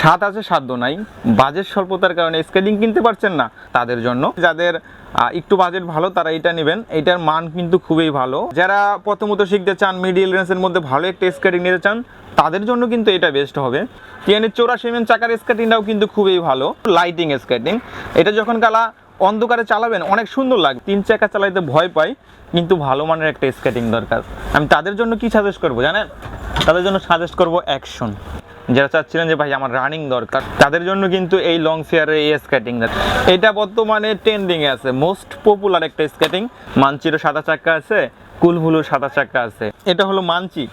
স্বাদ আছে সাধ্য নাই। বাজেট স্বল্পতার কারণে স্কেটিং কিনতে পারছেন না তাদের জন্য। যাদের একটু বাজেট ভালো, তারা এটা নেবেন। এটার মান কিন্তু খুবই ভালো। যারা প্রথমত শিখতে চান মিডিল রেঞ্জের মধ্যে ভালো একটা স্কেটিং নিতে চান, তাদের জন্য কিন্তু এটা বেস্ট হবে। টিএনের চৌরাশি এমএম চাকার স্কেটিংটাও কিন্তু খুবই ভালো। লাইটিং স্কেটিং এটা যখন কালা অন্ধকারে চালাবেন, অনেক সুন্দর লাগে। তিন চাকা চালাইতে ভয় পাই কিন্তু ভালো মানের একটা স্কেটিং দরকার। আমি তাদের জন্য কি সাজেস্ট করব জানেন? তাদের জন্য সাজেস্ট করব অ্যাকশন যারা চাচ্ছিলেন যে ভাই আমার রানিং দরকার, তাদের জন্য কিন্তু এই লং ফেয়ারের এই স্কেটিং এটা বর্তমানে ট্রেন্ডিং এ আছে। মোস্ট পপুলার একটা স্কেটিং মানচিরও সাদা চাক্কা আছে কুলহুলুর সাদা চাক্কা আছে। এটা হলো মানচি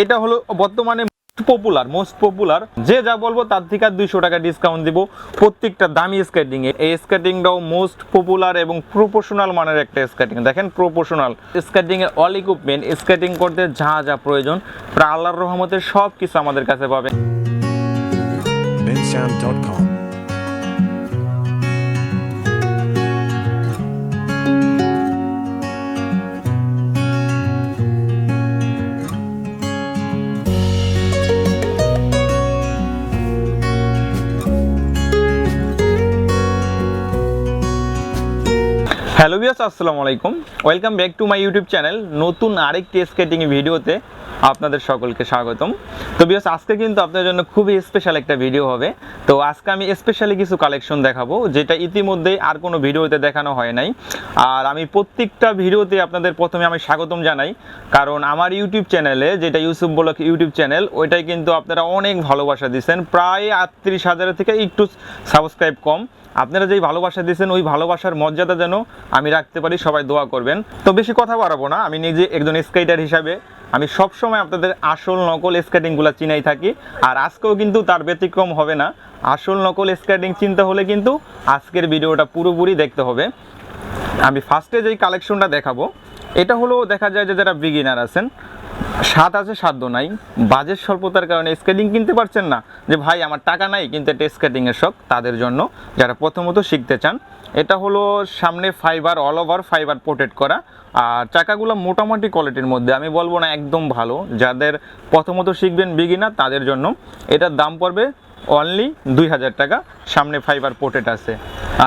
এটা হলো বর্তমানে পপুলার মোস্ট পপুলার যে যা বলব তার থেকে আর দুইশো টাকা ডিসকাউন্ট দিব। প্রত্যেকটা দামি স্কেটিং এই স্কেটিংটাও মোস্ট পপুলার এবং প্রোপোশনাল মানের একটা স্কেটিং দেখেন প্রোপোশনাল স্কেটিং এর অল ইকুইপমেন্ট স্কেটিং করতে যা যা প্রয়োজন, প্রায় আল্লাহর রহমতের সব কিছু আমাদের কাছে পাবেন। হ্যালো বিয়াস আসসালামু আলাইকুম। Welcome back to my YouTube channel. নতুন আরেকটি স্কেটিং ভিডিওতে আপনাদের সকলকে স্বাগতম। তো বিয়াস আজকে কিন্তু আপনাদের জন্য খুবই স্পেশাল একটা ভিডিও হবে। তো আজকে আমি স্পেশালি কিছু কালেকশন দেখাবো, যেটা ইতিমধ্যেই আর কোনো ভিডিওতে দেখানো হয় নাই। আর আমি প্রত্যেকটা ভিডিওতে আপনাদের প্রথমে আমি স্বাগতম জানাই। কারণ আমার ইউটিউব চ্যানেলে, যেটা ইউসুফ বলক ইউটিউব চ্যানেল, ওইটাই কিন্তু আপনারা অনেক ভালোবাসা দিচ্ছেন। প্রায় আটত্রিশ হাজারের থেকে একটু সাবস্ক্রাইব কম। আপনারা যেই ভালোবাসা দিয়েছেন, ওই ভালোবাসার মর্যাদা যেন আমি রাখতে পারি, সবাই দোয়া করবেন। তো বেশি কথা বাড়াবো না, আমি নিজে একজন স্কেটার হিসাবে আমি সব সময় আপনাদের আসল নকল স্কেটিংগুলো চিনাই থাকি। আর আজকেও কিন্তু তার ব্যতিক্রম হবে না। আসল নকল স্কেটিং চিনতে হলে কিন্তু আজকের ভিডিওটা পুরোপুরি দেখতে হবে। আমি ফার্স্টে যেই কালেকশনটা দেখাবো, এটা হলো দেখা যায় যে যারা বিগিনার আছেন স্বাদ আছে সাধ্য নাই। বাজেট স্বল্পতার কারণে স্কেটিং কিনতে পারছেন না। যে ভাই, আমার টাকা নাই, কিন্তু একটা স্কেটিংয়ের শখ তাদের জন্য। যারা প্রথমত শিখতে চান, এটা হলো সামনে fibre all over fibre protect করা। আর চাকাগুলো মোটামুটি কোয়ালিটির মধ্যে, আমি বলব না একদম ভালো। যাদের প্রথমত শিখবেন বিগিনার তাদের জন্য এটার দাম পড়বে অনলি দুই হাজার টাকা, সামনে ফাইবার পোর্টেট আছে।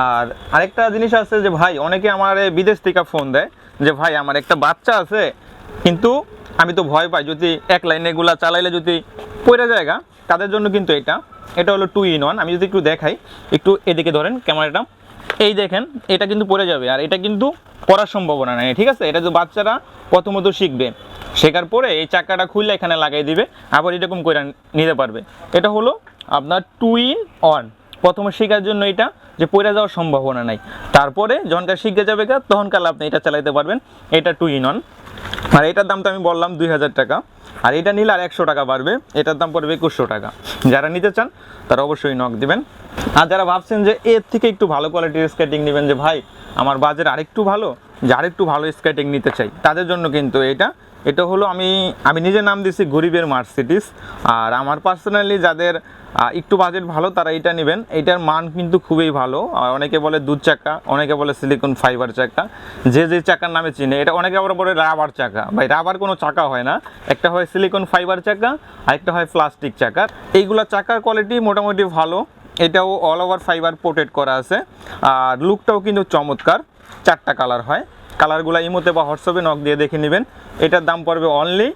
আর আরেকটা জিনিস আছে যে ভাই, অনেকে আমার বিদেশ থেকে ফোন দেয় যে ভাই, আমার একটা বাচ্চা আছে, কিন্তু আমি তো ভয় পাই, যদি এক লাইনে এগুলা চালাইলে যদি পড়ে জায়গা তাদের জন্য কিন্তু এটা। এটা হলো টু ইন ওয়ান আমি যদি একটু দেখাই, একটু এদিকে ধরেন ক্যামেরাটা। এই দেখেন, এটা কিন্তু পড়ে যাবে, আর এটা কিন্তু পড়ার সম্ভাবনা নেই, ঠিক আছে? এটা তো বাচ্চারা প্রথমত শিখবে, শেখার পরে এই চাকাটা খুললে এখানে লাগাই দিবে, আবার এরকম করে নিতে পারবে। এটা হলো আপনার টু ইন ওয়ান প্রথমে শেখার জন্য এটা যে পড়ে যাওয়ার সম্ভাবনা নাই। তারপরে যখনকার শিখে যাবে গা, তখনকার আপনি এটা চালাতে পারবেন। এটা টু ইন ওয়ান আর এটার দাম তো আমি বললাম দুই হাজার টাকা। আর এটা নিলে আর একশো টাকা বাড়বে। এটার দাম পড়বে একুশশো টাকা। যারা নিতে চান, তারা অবশ্যই নক দিবেন। আর যারা ভাবছেন যে এর থেকে একটু ভালো কোয়ালিটির স্কেটিং নেবেন, যে ভাই, আমার বাজেট আরেকটু ভালো, যে আরেকটু ভালো স্কেটিং নিতে চাই, তাদের জন্য কিন্তু এটা এটা হলো আমি আমি নিজের নাম দিছি গরিবের মার্সিডিস আর আমার পার্সোনালি যাদের একটু বাজেট ভালো, তারা এটা নেবেন। এটার মান কিন্তু খুবই ভালো। আর অনেকে বলে দুধ চাকা, অনেকে বলে সিলিকন ফাইবার চাকা। যে যে চাকার নামে চিনে, এটা অনেকে আবার বলে রাবার চাকা। ভাই রাবার কোনো চাকা হয় না। একটা হয় সিলিকন ফাইবার চাকা, আর একটা হয় প্লাস্টিক চাকা। এইগুলা চাকার কোয়ালিটি মোটামুটি ভালো। এটাও অল ওভার ফাইবার প্রোটেক্ট করা আছে। আর লুকটাও কিন্তু চমৎকার। চারটা কালার হয়। কালারগুলো ইমোতে বা হোয়াটসঅ্যাপে নক দিয়ে দেখে নেবেন। এটার দাম পড়বে অনলি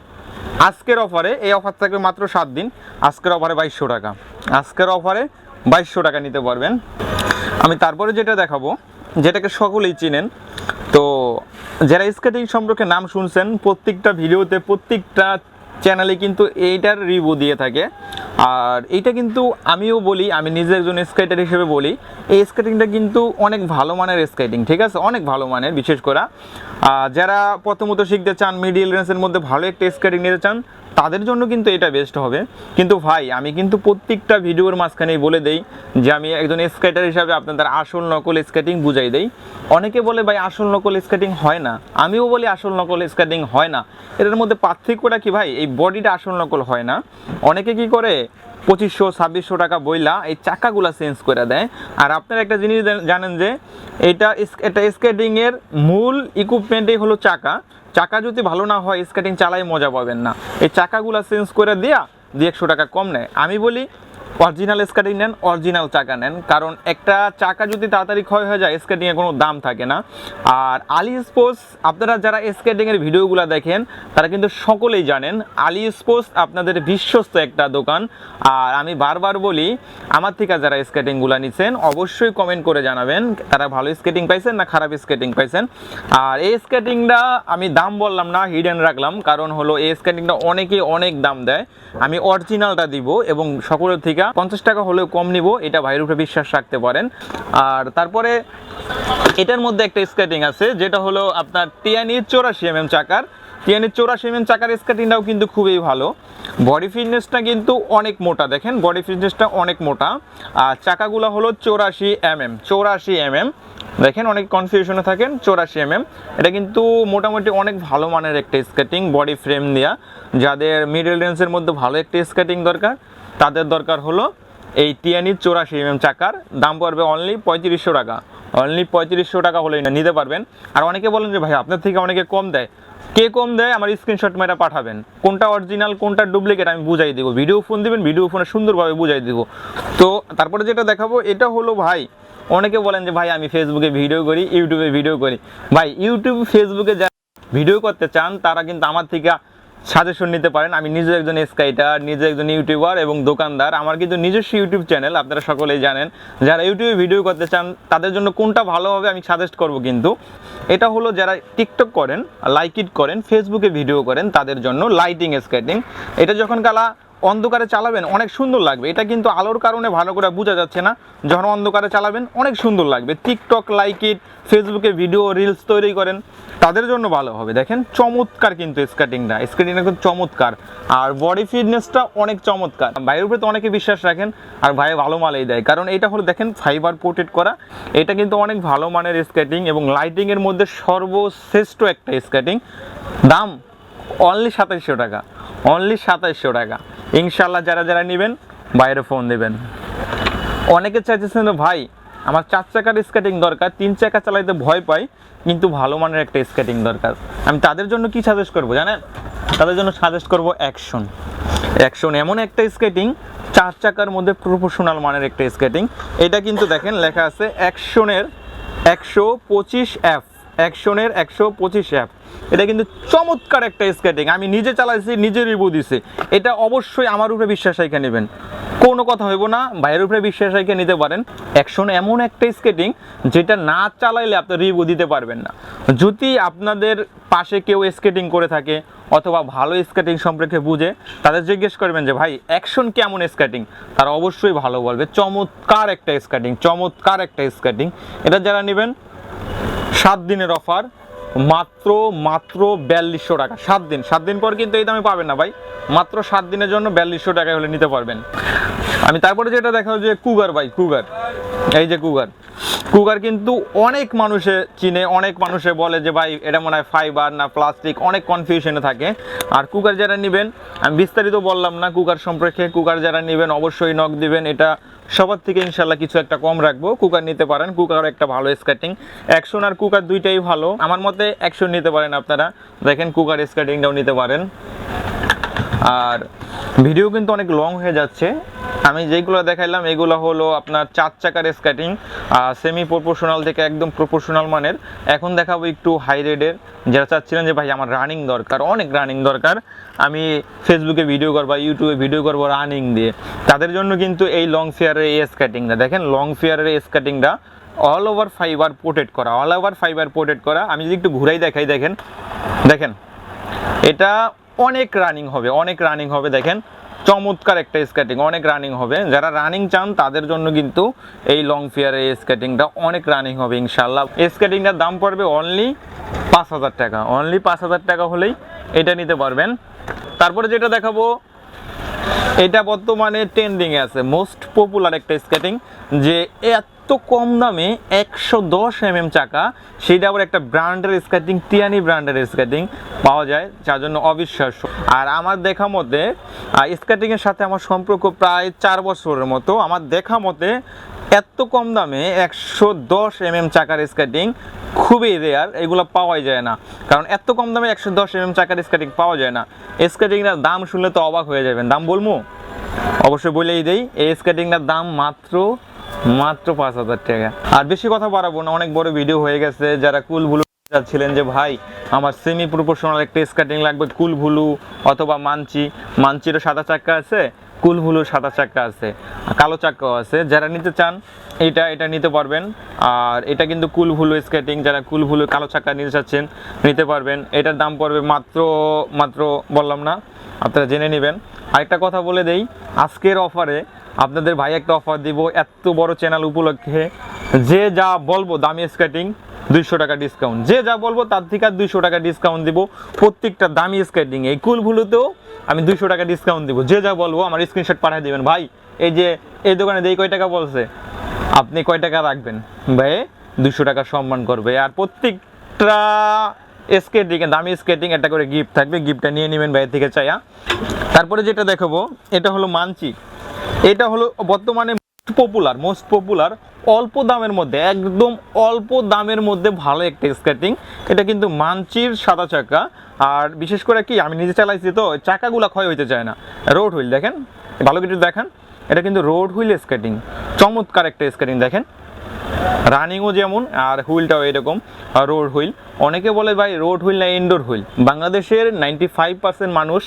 আজকের অফারে এই অফার থাকবে মাত্র সাত দিন। আজকের অফারে বাইশশো টাকা। আজকের অফারে বাইশশো টাকা নিতে পারবেন। আমি তারপরে যেটা দেখাবো, যেটাকে সকলেই চিনেন, তো যারা স্কেটিং সম্পর্কে নাম শুনছেন, প্রত্যেকটা ভিডিওতে, প্রত্যেকটা চ্যানেলে কিন্তু এইটার রিভিউ দিয়ে থাকে। আর এইটা কিন্তু আমিও বলি, আমি নিজে একজন স্কেটার হিসেবে বলি, এই স্কেটিংটা কিন্তু অনেক ভালো মানের স্কেটিং ঠিক আছে? অনেক ভালো মানের, বিশেষ করে। যারা প্রথমত শিখতে চান মিডিয়াল রেঞ্জের মধ্যে ভালো একটা স্কেটিং নিতে চান তাদের জন্য কিন্তু এটা বেস্ট হবে। কিন্তু ভাই, আমি কিন্তু প্রত্যেকটা ভিডিওর মাঝখানেই বলে দেই যে আমি একজন স্কেটার হিসাবে আপনাদের আসল নকল স্কেটিং বুঝাই দেই। অনেকে বলে, ভাই, আসল নকল স্কেটিং হয় না। আমিও বলি, আসল নকল স্কেটিং হয় না। এটার মধ্যে পার্থক্যটা কি ভাই? এই বডিটা আসল নকল হয় না। অনেকে কি করে? পঁচিশশো, ছাব্বিশশো টাকা বইলা এই চাকাগুলা চেঞ্জ করে দেয়। আর আপনারা একটা জিনিস জানেন যে, এটা এটা স্কেটিংয়ের মূল ইকুইপমেন্টই হলো চাকা। চাকা যদি ভালো না হয় স্কেটিং চালাই মজা পাবেন না। এই চাকাগুলো চেঞ্জ করে দেয়া দিয়ে একশো টাকা কম নেয়। আমি বলি অরিজিনাল স্কেটিং নেন অরিজিনাল চাকা নেন, কারণ একটা চাকা যদি তাড়াতাড়ি ক্ষয় হয়ে যায় স্কেটিংয়ের কোনো দাম থাকে না। আর আলি স্পোর্টস আপনারা যারা স্কেটিংয়ের ভিডিওগুলো দেখেন, তারা কিন্তু সকলেই জানেন আলি স্পোর্টস আপনাদের বিশ্বস্ত একটা দোকান। আর আমি বারবার বলি, আমার থেকে যারা স্কেটিংগুলো নিছেন, অবশ্যই কমেন্ট করে জানাবেন, তারা ভালো স্কেটিং পাইছেন না খারাপ স্কেটিং পাইছেন। আর এই স্কেটিংটা আমি দাম বললাম না হিডেন রাখলাম, কারণ হলো এই স্কেটিংটা অনেকে অনেক দাম দেয়। আমি অরিজিনালটা দিব এবং সকলের থেকে পঞ্চাশ টাকা হলেও কম নিব, এটা ভাইয়ের উপরে বিশ্বাস রাখতে পারেন। আর তারপরে এটার মধ্যে একটা স্কেটিং আছে, যেটা হলো আপনার টিয়ানি চৌরাশি এম এম চাকার। টিয়ানির চৌরাশি এম এম চাকার স্কেটিংটাও কিন্তু খুবই ভালো। বডি ফিটনেসটা কিন্তু অনেক মোটা, দেখেন বডি ফিটনেসটা অনেক মোটা। আর চাকাগুলো হলো চৌরাশি এম এম চৌরাশি এম এম দেখেন অনেক কনফিউশনে থাকেন, চৌরাশি এম এটা কিন্তু মোটামুটি অনেক ভালো মানের একটা স্কেটিং, বডি ফ্রেম দেওয়া যাদের মিডল রেঞ্জের মধ্যে ভালো একটা স্কেটিং দরকার তাদের দরকার হলো এই টিয়ানির চৌরাশি এম চাকার, দাম পড়বে অনলি পঁয়ত্রিশশো টাকা। অনলি পঁয়ত্রিশশো টাকা হলেই না, নিতে পারবেন। আর অনেকে বলেন যে ভাই, আপনার থেকে অনেকে কম দেয়। কে কম দেয়? আমার স্ক্রিনশট মেরা পাঠাবেন। কোনটা অরিজিনাল কোনটা ডুপ্লিকেট আমি বুঝাই দেবো। ভিডিও ফোন দিবেন ভিডিও ফোনে সুন্দরভাবে বুঝাই দেবো। তো তারপরে যেটা দেখাবো, এটা হলো ভাই, অনেকে বলেন যে ভাই, আমি ফেসবুকে ভিডিও করি ইউটিউবে ভিডিও করি। ভাই ইউটিউব ফেসবুকে যারা ভিডিও করতে চান, তারা কিন্তু আমার থেকে সাজেশন নিতে পারেন। আমি নিজে একজন স্কাইটার, নিজে একজন ইউটিউবার এবং দোকানদার। আমার কিন্তু নিজস্ব ইউটিউব চ্যানেল, আপনারা সকলেই জানেন। যারা ইউটিউবে ভিডিও করতে চান, তাদের জন্য কোনটা ভালোভাবে আমি সাজেস্ট করব কিন্তু। এটা হলো যারা টিকটক করেন লাইক ইট করেন ফেসবুকে ভিডিও করেন, তাদের জন্য লাইটিং স্কেটিং এটা যখন কালা অন্ধকারে চালাবেন, অনেক সুন্দর লাগবে। এটা কিন্তু আলোর কারণে ভালো করে বোঝা যাচ্ছে না। যখন অন্ধকারে চালাবেন, অনেক সুন্দর লাগবে। টিকটক লাইক ইট ফেসবুকে ভিডিও রিলস তৈরি করেন, তাদের জন্য ভালো হবে। দেখেন, চমৎকার কিন্তু স্কেটিংটা স্কেটিংটা খুব চমৎকার। আর বডি ফিটনেসটা অনেক চমৎকার। ভাইয়ের উপরে তো অনেকে বিশ্বাস রাখেন, আর ভাই ভালো মালেই দেয়। কারণ এটা হলো, দেখেন ফাইবার পোর্টেড করা। এটা কিন্তু অনেক ভালো মানের স্কেটিং এবং লাইটিংয়ের মধ্যে সর্বশ্রেষ্ঠ একটা স্কেটিং দাম অনলি সাতাইশশো টাকা। অনলি সাতাইশশো টাকা। ইনশাল্লাহ যারা যারা নেবেন, বাইরে ফোন দেবেন। অনেকে চাইতেছেন ভাই, আমার চার চাকার স্কেটিং দরকার, তিন চাকা চালাইতে ভয় পাই, কিন্তু ভালো মানের একটা স্কেটিং দরকার। আমি তাদের জন্য কি সাজেস্ট করব জানেন? তাদের জন্য সাজেস্ট করব অ্যাকশন অ্যাকশন এমন একটা স্কেটিং চার চাকার মধ্যে প্রফেশনাল মানের একটা স্কেটিং এটা কিন্তু দেখেন লেখা আছে অ্যাকশনের একশো পঁচিশ অ্যাপ অ্যাকশনের একশো পঁচিশ অ্যাপ এটা কিন্তু চমৎকার একটা স্কেটিং আমি নিজে চালাইছি, নিজে রিভিউ দিছি। এটা অবশ্যই আমার উপরে বিশ্বাস রেখে নেবেন। কোনো কথা হইব না, ভাইয়ের উপরে বিশ্বাস রেখে নিতে পারেন। অ্যাকশন এমন একটা স্কেটিং যেটা না চালাইলে আপনি রিভিউ দিতে পারবেন না। যদি আপনাদের পাশে কেউ স্কেটিং করে থাকে অথবা ভালো স্কেটিং সম্পর্কে বুঝে, তাদের জিজ্ঞেস করবেন যে, ভাই অ্যাকশন কেমন স্কেটিং তারা অবশ্যই ভালো বলবে। চমৎকার একটা স্কেটিং চমৎকার একটা স্কেটিং এটা যারা নেবেন, সাত দিনের অফার মাত্র মাত্র বিয়াল্লিশশো টাকা। সাত দিন সাত দিন পর কিন্তু এই দামে পাবেন না ভাই। মাত্র সাত দিনের জন্য বিয়াল্লিশশো টাকায় হলে নিতে পারবেন। আমি তারপরে যেটা দেখা যে কুগার ভাই, কুগার। এই যে কুগার। কুগার কিন্তু অনেক মানুষে চিনে, অনেক মানুষে বলে যে ভাই, এটা মনে হয় ফাইবার না প্লাস্টিক অনেক কনফিউশনে থাকে। আর কুকার যারা নেবেন, আমি বিস্তারিত বললাম না কুকার সম্পর্কে। কুকার যারা নেবেন, অবশ্যই নখ দিবেন। এটা সবার থেকে ইনশাল্লাহ কিছু একটা কম রাখব। কুকার নিতে পারেন কুকার একটা ভালো স্কার্টিং অ্যাকশন আর কুকার দুইটাই ভালো। আমার মতে অ্যাকশন নিতে পারেন আপনারা। দেখেন কুকার স্কার্টিংটাও নিতে পারেন। আর ভিডিও কিন্তু অনেক লং হয়ে যাচ্ছে। আমি যেগুলো দেখাইলাম, এগুলো হলো আপনার চার চাকার স্কেটিং সেমি প্রপোর্শনাল থেকে একদম প্রপোর্শনাল মানের। এখন দেখাবো একটু হাই রেডের যারা চাচ্ছিলেন যে, ভাই, আমার রানিং দরকার অনেক রানিং দরকার। আমি ফেসবুকে ভিডিও করব ইউটিউবে ভিডিও করব রানিং দিয়ে। তাদের জন্য কিন্তু এই লং ফেয়ারের এই স্কেটিংটা দেখেন লং ফেয়ারের এই স্কেটিংটা অল ওভার ফাইবার পোর্টেড করা অল ওভার ফাইবার পোর্টেড করা। আমি যদি একটু ঘুরাই দেখাই, দেখেন। দেখেন, এটা অনেক রানিং হবে, অনেক রানিং হবে। দেখেন, চমৎকার একটা স্কেটিং অনেক রানিং হবে। যারা রানিং চান, তাদের জন্য কিন্তু এই লং ফিয়ার স্কেটিংটা অনেক রানিং হবে ইনশাল্লাহ স্কেটিংটার দাম পড়বে অনলি পাঁচ হাজার টাকা। অনলি পাঁচ হাজার টাকা হলেই এটা নিতে পারবেন। তারপরে যেটা দেখাবো, এটা বর্তমানে ট্রেন্ডিংয়ে আছে। মোস্ট পপুলার একটা স্কেটিং যে এত কম দামে একশো দশ এম এম চাকা সেটা আবার একটা ব্র্যান্ডের স্কেটিং টিয়ানি ব্র্যান্ডের স্কেটিং পাওয়া যায়, যার জন্য অবিশ্বাস্য। আর আমার দেখা মতে স্কেটিংয়ের সাথে আমার সম্পর্ক প্রায় চার বছরের মতো। আমার দেখা মতে, এত কম দামে একশো দশ এম এম চাকার স্কেটিং খুবই রেয়ার এগুলো পাওয়াই যায় না। কারণ এত কম দামে একশো দশ এম এম চাকার স্কেটিং পাওয়া যায় না। স্কেটিংটার দাম শুনলে তো অবাক হয়ে যাবেন। দাম বলব অবশ্যই বলেই দেই, এই স্কেটিংটার দাম মাত্র মাত্র পাঁচ হাজার টাকা। আর বেশি কথা বাড়াবো না, অনেক বড় ভিডিও হয়ে গেছে। যারা কুল ভুলু চাচ্ছিলেন যে, ভাই, আমার সেমি প্রপোর্শনাল একটা স্কেটিং লাগবে, কুল ভুলু অথবা মানচি। মানচিরও সাদা চাক্কা আছে, কুল ভুলুর সাদা চাক্কা আছে কালো চাক্কাও আছে। যারা নিতে চান, এটা এটা নিতে পারবেন। আর এটা কিন্তু কুল ভুলু স্কেটিং যারা কুল ভুলু কালো চাক্কা নিতে চাচ্ছেন, নিতে পারবেন। এটার দাম পড়বে মাত্র মাত্র বললাম না, আপনারা জেনে নেবেন। আরেকটা কথা বলে দেই, আজকের অফারে আপনাদের ভাই একটা অফার দিব, এত বড় চ্যানেল উপলক্ষে যে যা বলব, দামি স্কেটিং দুইশো টাকা ডিসকাউন্ট যে যা বলব, তার থেকে আর দুইশো টাকা ডিসকাউন্ট দিব। প্রত্যেকটা দামি স্কেটিং এই কুলভুলুতেও আমি দুইশো টাকা ডিসকাউন্ট দিব। যে যা বলব, আমার স্ক্রিনশট পাঠিয়ে দেবেন। ভাই, এই যে, এই দোকানে দেই কয় টাকা বলছে? আপনি কয় টাকা রাখবেন? ভাই, দুইশো টাকা সম্মান করবে। আর প্রত্যেকটা স্কেটিং দামি স্কেটিং একটা করে গিফট থাকবে গিফটটা নিয়ে নেবেন বাইরে থেকে চাইয়া। তারপরে যেটা দেখাবো, এটা হলো মানচি এটা হলো বর্তমানে পপুলার মোস্ট পপুলার অল্প দামের মধ্যে, একদম অল্প দামের মধ্যে ভালো একটা স্কেটিং এটা কিন্তু মানচির সাদা চাকা। আর বিশেষ করে কি, আমি নিজে চালাইছি তো, চাকাগুলো ক্ষয় হইতে চায় না। রোড হুইল দেখেন, ভালো কিছু দেখেন। এটা কিন্তু রোড হুইল স্কেটিং চমৎকার একটা স্কেটিং দেখেন। রানিংও যেমন, আর হুইলটাও এরকম রোড হুইল। অনেকে বলে ভাই, রোড হুইল না ইনডোর হুইল? বাংলাদেশের নাইনটি ফাইভ পার্সেন্ট মানুষ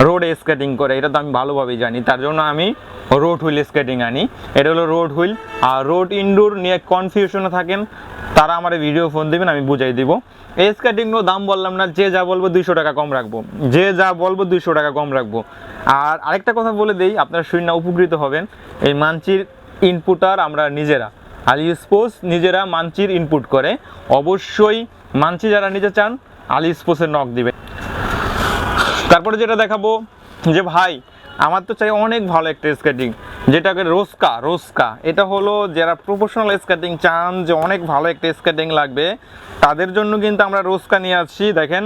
রোডে স্কেটিং করে, এটা তো আমি ভালোভাবেই জানি। তার জন্য আমি রোড হুইল স্কেটিং আনি। এটা হলো রোড হুইল। আর রোড ইনডোর নিয়ে কনফিউশনে থাকেন, তারা আমার ভিডিও ফোন দিবেন, আমি বুঝাই দিব। এই স্কেটিংও দাম বললাম না, যে যা বলব দুইশো টাকা কম রাখব। যে যা বলব দুইশো টাকা কম রাখব। আর আরেকটা কথা বলে দেই, আপনারা শুনে উপকৃত হবেন। এই মানচির ইনপুটার আমরা নিজেরা। আলি স্পোর্টস নিজেরা মানচির ইনপুট করে। অবশ্যই মানচি যারা নিতে চান, আলি স্পোর্টসের নক দিবে তারপরে যেটা দেখাবো, যে ভাই, আমার তো চাই অনেক ভালো একটা স্কেটিং যেটাকে রোস্কা রোস্কা, এটা হলো যারা প্রফেশনাল স্কেটিং চান, যে অনেক ভালো একটা স্কেটিং লাগবে, তাদের জন্য কিন্তু আমরা রোস্কা নিয়ে আসছি। দেখেন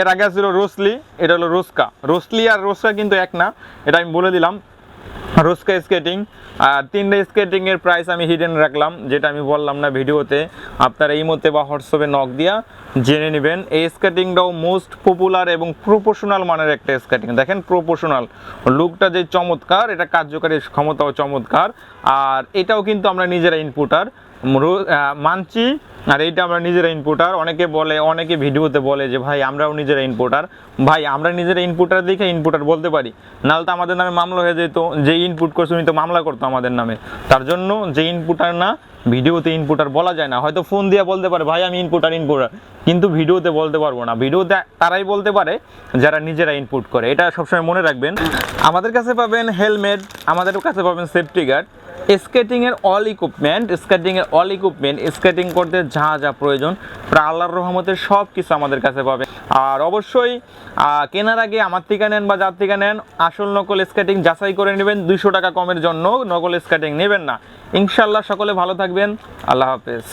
এর আগে ছিল রোসলি, এটা হলো রোস্কা। রোসলি আর রোস্কা কিন্তু এক না, এটা আমি বলে দিলাম। রোস্কা স্কেটিং। আর তিনটে স্কেটিংয়ের প্রাইস আমি হিডেন রাখলাম, যেটা আমি বললাম না ভিডিওতে। আপনারা এই মধ্যে বা হোয়াটসঅ্যাপে নক দিয়া জেনে নেবেন, এই স্কেটিংটাও মোস্ট পপুলার এবং প্রপোশনাল মানের একটা স্কেটিং। দেখেন প্রপোশনাল লুকটা যে চমৎকার, এটা কার্যকারী ক্ষমতাও চমৎকার। আর এটাও কিন্তু আমরা নিজেরা ইনপুটার মানছি। আর এইটা আমরা নিজেরা ইনপুটার অনেকে বলে, অনেকে ভিডিওতে বলে যে, ভাই, আমরাও নিজেরা ইনপুটার ভাই, আমরা নিজেরা ইনপুটার দেখে ইনপুটার বলতে পারি। নাহলে তো আমাদের নামে মামলা হয়ে যেত। যে ইনপুট করছে, উনি তো মামলা করতো আমাদের নামে। তার জন্য যে ইনপুটার না, ভিডিওতে ইনপুটার বলা যায় না। হয়তো ফোন দিয়ে বলতে পারে, ভাই, আমি ইনপুটার ইনপুটার কিন্তু ভিডিওতে বলতে পারব না। ভিডিওতে তারাই বলতে পারে, যারা নিজেরা ইনপুট করে। এটা সবসময় মনে রাখবেন। আমাদের কাছে পাবেন হেলমেট আমাদের কাছে পাবেন সেফটি গার্ড স্কেটিং এর অল ইকুইপমেন্ট স্কেটিংয়ের অল ইকুইপমেন্ট স্কেটিং করতে যা যা প্রয়োজন, প্রায় আল্লাহর রহমতের সব কিছু আমাদের কাছে পাবে। আর অবশ্যই কেনার আগে আমার থেকে নেন বা যার থেকে নেন, আসল নকল স্কেটিং যাচাই করে নেবেন, দুইশো টাকা কমের জন্য নকল স্কেটিং নেবেন না। ইনশাল্লাহ সকলে ভালো থাকবেন। আল্লাহ হাফেজ।